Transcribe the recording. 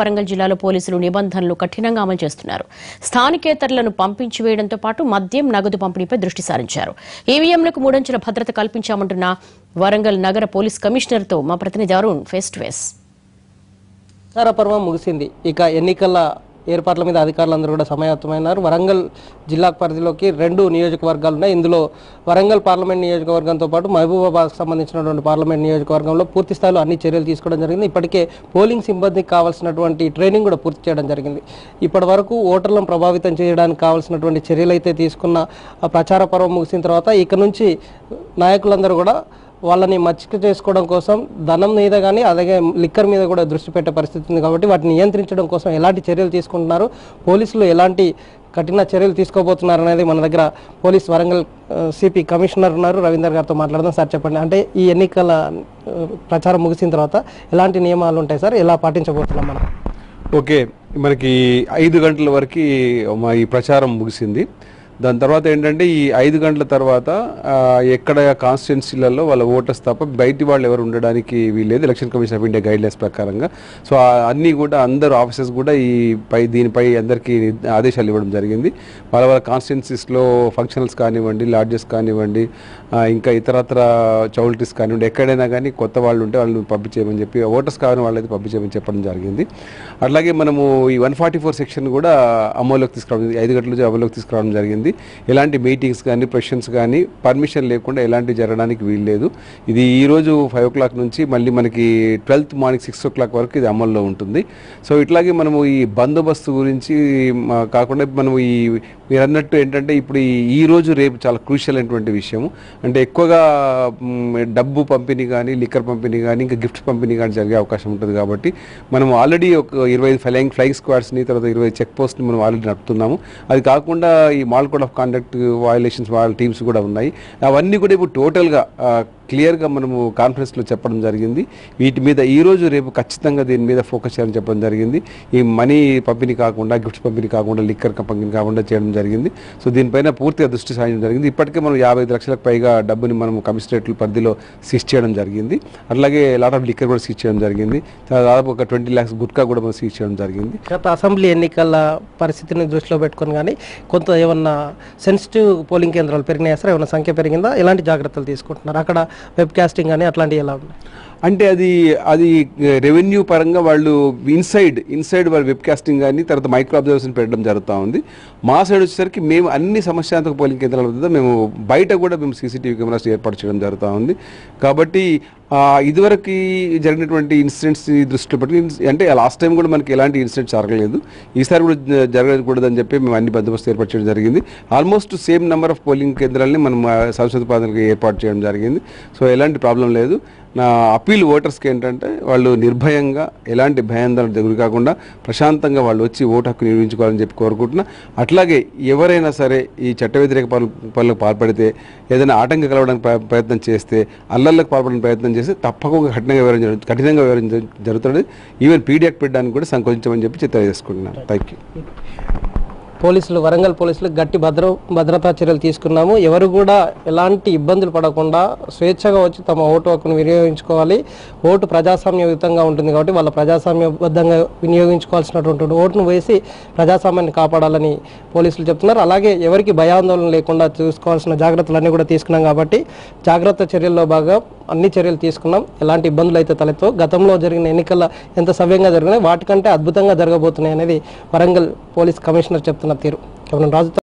వరంగల్ జిల్లాలో పోలీసులు నిబంధనలు కఠినంగా అమలు చేస్తున్నారు. స్థానికేతరులను పంపించి వేయడంతో పాటు మద్యం నగదు పంపిణీపై దృష్టి సారించారు. ఈవీఎంలకు మూడంచెల భద్రత కల్పించామంటున్న వరంగల్ నగర పోలీస్ కమిషనర్తో మా ప్రతినిధి అరుణ్ ఫేస్ టు ఫేస్ పర్వం ముగిసింది. ఇక ఎన్నికల ఏర్పాట్ల మీద అధికారులందరూ కూడా సమాయత్తమైనారు. వరంగల్ జిల్లా పరిధిలోకి రెండు నియోజకవర్గాలు ఉన్నాయి. ఇందులో వరంగల్ పార్లమెంట్ నియోజకవర్గంతో పాటు మహబూబాబాద్కు సంబంధించినటువంటి పార్లమెంట్ నియోజకవర్గంలో పూర్తి స్థాయిలో అన్ని చర్యలు తీసుకోవడం జరిగింది. ఇప్పటికే పోలింగ్ సిబ్బందికి కావాల్సినటువంటి ట్రైనింగ్ కూడా పూర్తి చేయడం జరిగింది. ఇప్పటి వరకు ఓటర్లను ప్రభావితం చేయడానికి కావాల్సినటువంటి చర్యలు అయితే తీసుకున్న ఆ ప్రచార పర్వం ముగిసిన తర్వాత ఇక నుంచి నాయకులందరూ కూడా వాళ్ళని మచ్చిక చేసుకోవడం కోసం ధనం మీద కానీ అలాగే లిక్కర్ మీద కూడా దృష్టి పెట్టే పరిస్థితి ఉంది కాబట్టి వాటిని నియంత్రించడం కోసం ఎలాంటి చర్యలు తీసుకుంటున్నారు? పోలీసులు ఎలాంటి కఠిన చర్యలు తీసుకోబోతున్నారు అనేది మన దగ్గర పోలీస్ వరంగల్ సిపి కమిషనర్ ఉన్నారు. రవీందర్ గారితో మాట్లాడదాం. సార్ చెప్పండి. అంటే ఈ ఎన్నికల ప్రచారం ముగిసిన తర్వాత ఎలాంటి నియమాలు ఉంటాయి సార్? ఎలా పాటించబోతున్నాం మనం? ఓకే. మనకి ఐదు గంటల వరకు మా ఈ ప్రచారం ముగిసింది. దాని తర్వాత ఏంటంటే ఈ ఐదు గంటల తర్వాత ఎక్కడ కాన్స్టిట్యున్సీలలో వాళ్ళ ఓటర్స్ తప్ప బయటి వాళ్ళు ఎవరు ఉండడానికి వీల్లేదు. Election commission of India guidelines ప్రకారంగా. సో అన్నీ కూడా అందరు ఆఫీసర్స్ కూడా ఈ పై దీనిపై అందరికీ ఆదేశాలు ఇవ్వడం జరిగింది. వాళ్ళ వాళ్ళ కాన్స్టిట్యున్సీస్లో ఫంక్షనల్స్ కానివ్వండి లాడ్జెస్ కానివ్వండి ఇంకా ఇతరత్ర చౌల్టీస్ కానివ్వండి ఎక్కడైనా కానీ కొత్త వాళ్ళు ఉంటే వాళ్ళని పంపించేయమని చెప్పి ఓటర్స్ కాని వాళ్ళైతే పంపించేయమని చెప్పడం జరిగింది. అట్లాగే మనము ఈ వన్ ఫార్టీ ఫోర్ సెక్షన్ కూడా అమలులోకి తీసుకురావడం ఐదు గంటల నుంచి అమలులోకి తీసుకురావడం జరిగింది. ఎలాంటి మీటింగ్స్ కానీ ప్రెషన్స్ కానీ పర్మిషన్ లేకుండా ఎలాంటి జరగడానికి వీల్లేదు. ఇది ఈ రోజు ఫైవ్ ఓ క్లాక్ నుంచి మళ్ళీ మనకి twelfth morning six o'clock వరకు ఇది అమల్లో ఉంటుంది. సో ఇట్లాగే మనము ఈ బందోబస్తు గురించి కాకుండా మనము ఈ మీరు అన్నట్టు ఏంటంటే ఇప్పుడు ఈ రోజు రేపు చాలా క్రూషియల్ అయినటువంటి విషయం అంటే ఎక్కువగా డబ్బు పంపిణీ కానీ లిక్కర్ పంపిణీ కానీ ఇంకా గిఫ్ట్ పంపిణీ కానీ జరిగే అవకాశం ఉంటుంది కాబట్టి మనం ఆల్రెడీ ఒక ఇరవై ఫ్లైయింగ్ ఫ్లైయింగ్ స్క్వాడ్స్ని తర్వాత ఇరవై చెక్ పోస్ట్ని మనం ఆల్రెడీ నడుపుతున్నాము. అది కాకుండా ఈ model code of conduct violations వాళ్ళ టీమ్స్ కూడా ఉన్నాయి. అవన్నీ కూడా ఇప్పుడు టోటల్గా క్లియర్గా మనము కాన్ఫరెన్స్లో చెప్పడం జరిగింది. వీటి మీద ఈ రోజు రేపు ఖచ్చితంగా దీని మీద ఫోకస్ చేయాలని చెప్పడం జరిగింది. ఈ మనీ పంపిణీ కాకుండా గిఫ్ట్స్ పంపిణీ కాకుండా లిక్కర్ పంపిణీ కాకుండా చేయడం జరిగింది. సో దీనిపైన పూర్తిగా దృష్టి సాధించడం జరిగింది. ఇప్పటికే మనం యాభై ఐదు లక్షలకు పైగా డబ్బుని మనం కమిషనరేట్ల పరిధిలో సీజ్ చేయడం జరిగింది. అట్లాగే లాట్ ఆఫ్ లిక్కర్ కూడా సీజ్ చేయడం జరిగింది. దాదాపు ఒక ట్వంటీ ల్యాక్స్ గుట్కా కూడా మనం సీజ్ చేయడం జరిగింది. గత అసెంబ్లీ ఎన్నికల పరిస్థితిని దృష్టిలో పెట్టుకొని కానీ కొంత ఏమన్నా సెన్సిటివ్ పోలింగ్ కేంద్రాలు పెరిగినాయా సార్? ఏమైనా సంఖ్య పెరిగిందా? ఎలాంటి జాగ్రత్తలు తీసుకుంటున్నారు? అక్కడ వెబ్ కాస్టింగ్ కానీ అట్లాంటివి ఎలా ఉన్నాయి? అంటే అది అది రెవెన్యూ పరంగా వాళ్ళు ఇన్సైడ్ ఇన్సైడ్ వాళ్ళు వెబ్ కాస్టింగ్ కానీ తర్వాత మైక్రో అబ్జర్వేషన్ పెట్టడం జరుగుతూ ఉంది. మా సైడ్ వచ్చేసరికి మేము అన్ని సమస్యాత్మక పోలింగ్ కేంద్రాల వద్ద మేము బయట కూడా మేము సీసీటీవీ కెమెరాస్ ఏర్పాటు చేయడం జరుగుతూ ఉంది. కాబట్టి ఇదివరకు జరిగినటువంటి ఇన్సిడెంట్స్ దృష్టిలో పెట్టి అంటే లాస్ట్ టైం కూడా మనకి ఎలాంటి ఇన్సిడెంట్స్ జరగలేదు. ఈసారి కూడా జరగకూడదని చెప్పి మేము అన్ని బందోబస్తు ఏర్పాటు చేయడం జరిగింది. Almost same number of polling కేంద్రాలని మనం సంస్కృతి పాదనకి ఏర్పాటు చేయడం జరిగింది. సో ఎలాంటి ప్రాబ్లం లేదు. నా అప్పీల్ ఓటర్స్కి ఏంటంటే వాళ్ళు నిర్భయంగా ఎలాంటి భయాందోళన గురి కాకుండా ప్రశాంతంగా వాళ్ళు వచ్చి ఓటు హక్కు నిర్వహించుకోవాలని చెప్పి కోరుకుంటున్నా. అట్లాగే ఎవరైనా సరే ఈ చట్ట వ్యతిరేక పనులకు పాల్పడితే ఏదైనా ఆటంకం కలవడానికి ప్ర- ప్రయత్నం చేస్తే అల్లర్లకు పాల్పడడానికి ప్రయత్నం చేస్తే తప్పకుండా కఠినంగా వివరించడం కఠినంగా వివరించ జరుగుతుంది. ఈవెన్ పీడియాక్ పెట్టడానికి కూడా సంకోచించమని చెప్పి తెలియజేసుకుంటున్నాను థ్యాంక్ యూ పోలీసులు వరంగల్ పోలీసులు గట్టి భద్ర భద్రతా చర్యలు తీసుకున్నాము. ఎవరు కూడా ఎలాంటి ఇబ్బందులు పడకుండా స్వేచ్ఛగా వచ్చి తమ ఓటు హక్కును వినియోగించుకోవాలి. ఓటు ప్రజాస్వామ్యయుతంగా ఉంటుంది కాబట్టి వాళ్ళ ప్రజాస్వామ్యబద్ధంగా వినియోగించుకోవాల్సినటువంటి ఓటును వేసి ప్రజాస్వామ్యాన్ని కాపాడాలని పోలీసులు చెప్తున్నారు. అలాగే ఎవరికి భయాందోళన లేకుండా చూసుకోవాల్సిన జాగ్రత్తలన్నీ కూడా తీసుకున్నాం కాబట్టి జాగ్రత్త చర్యల్లో బాగా అన్ని చర్యలు తీసుకున్నాం. ఎలాంటి ఇబ్బందులు అయితే తలెత్తో గతంలో జరిగిన ఎన్నికల ఎంత సవ్యంగా జరిగినాయి వాటికంటే అద్భుతంగా జరగబోతున్నాయి అనేది వరంగల్ పోలీస్ కమిషనర్ చెప్తున్న తీరు. కేవలం రాజు